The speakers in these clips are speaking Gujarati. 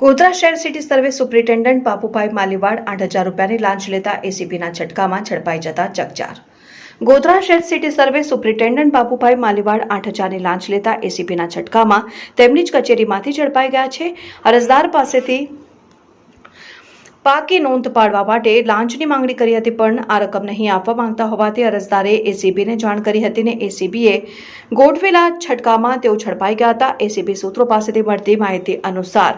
ગોધરા શહેર city survey superintendent Bapubhai Maliwad આઠ હજાર રૂપિયાની લાંચ લેતા એસીબીના છટકામાં ઝડપાઈ જતા ચકચાર. ગોધરા શહેર city survey superintendent Bapubhai Maliwad આઠ હજારની લાંચ લેતા એસીબીના છટકામાં તેમની જ કચેરીમાંથી ઝડપાઈ ગયા છે. અરજદાર પાસેથી પાકી નોંધ પાડવા માટે લાંચની માંગણી કરી હતી પણ આ રકમ નહીં આપવા માંગતા હોવાથી અરજદારે એસીબીને જાણ કરી હતી ને એસીબીએ ગોઠવેલા છટકામાં તેઓ ઝડપાઈ ગયા હતા. એસીબી સૂત્રો પાસેથી મળતી માહિતી અનુસાર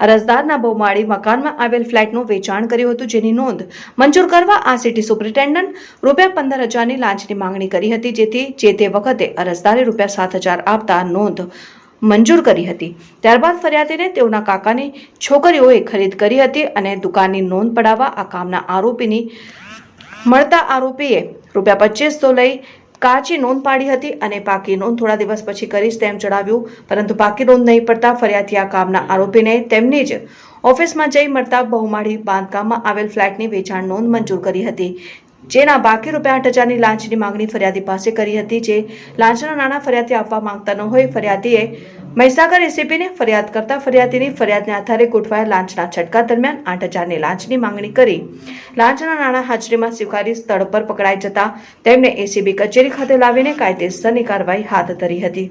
અરજદારના બહુમાળી મકાનમાં આવેલ ફ્લેટનું વેચાણ કર્યું હતું, જેની નોંધ મંજૂર કરવા આ સિટી સુપ્રિન્ટેન્ડન્ટ રૂપિયા પંદર હજારની લાંચની માંગણી કરી હતી, જેથી જે તે વખતે અરજદારે રૂપિયા સાત હજાર આપતા નોંધ મંજૂર કરી હતી. ત્યારબાદ ફરિયાદીને તેઓના કાકાની છોકરીઓએ ખરીદ કરી હતી અને દુકાનની નોંધ પડાવવા આ કામના આરોપીની મળતા આરોપીએ રૂપિયા પચીસો લઈ કાચી નોંધ પાડી હતી અને પાકી નોંધ થોડા દિવસ પછી કરીશ તેમ જણાવ્યું. પરંતુ પાકી નોંધ નહીં પડતા ફરિયાદી આ કામના આરોપીને તેમની જ ઓફિસમાં જઈ મળતા બહુમાળી બાંધકામમાં આવેલ ફ્લેટની વેચાણ નોંધ મંજૂર કરી હતી. જેના બાકી રૂપિયા આઠ હજારની લાંચની માંગણી ફરિયાદી પાસે કરી હતી, જે લાંચના નાણાં ફરિયાદી આપવા માંગતા ન હોય. ફરિયાદીએ મહીસાગર એસીપીને ફરિયાદ કરતા ફરિયાદીની ફરિયાદને આધારે ગોઠવાયેલ લાંચના છટકા દરમિયાન આઠ હજારની લાંચની માંગણી કરી. લાંચના નાણાં હાજરીમાં સ્વીકારી સ્થળ પર પકડાઈ જતા તેમને એસીબી કચેરી ખાતે લાવીને કાયદેસરની કાર્યવાહી હાથ ધરી હતી.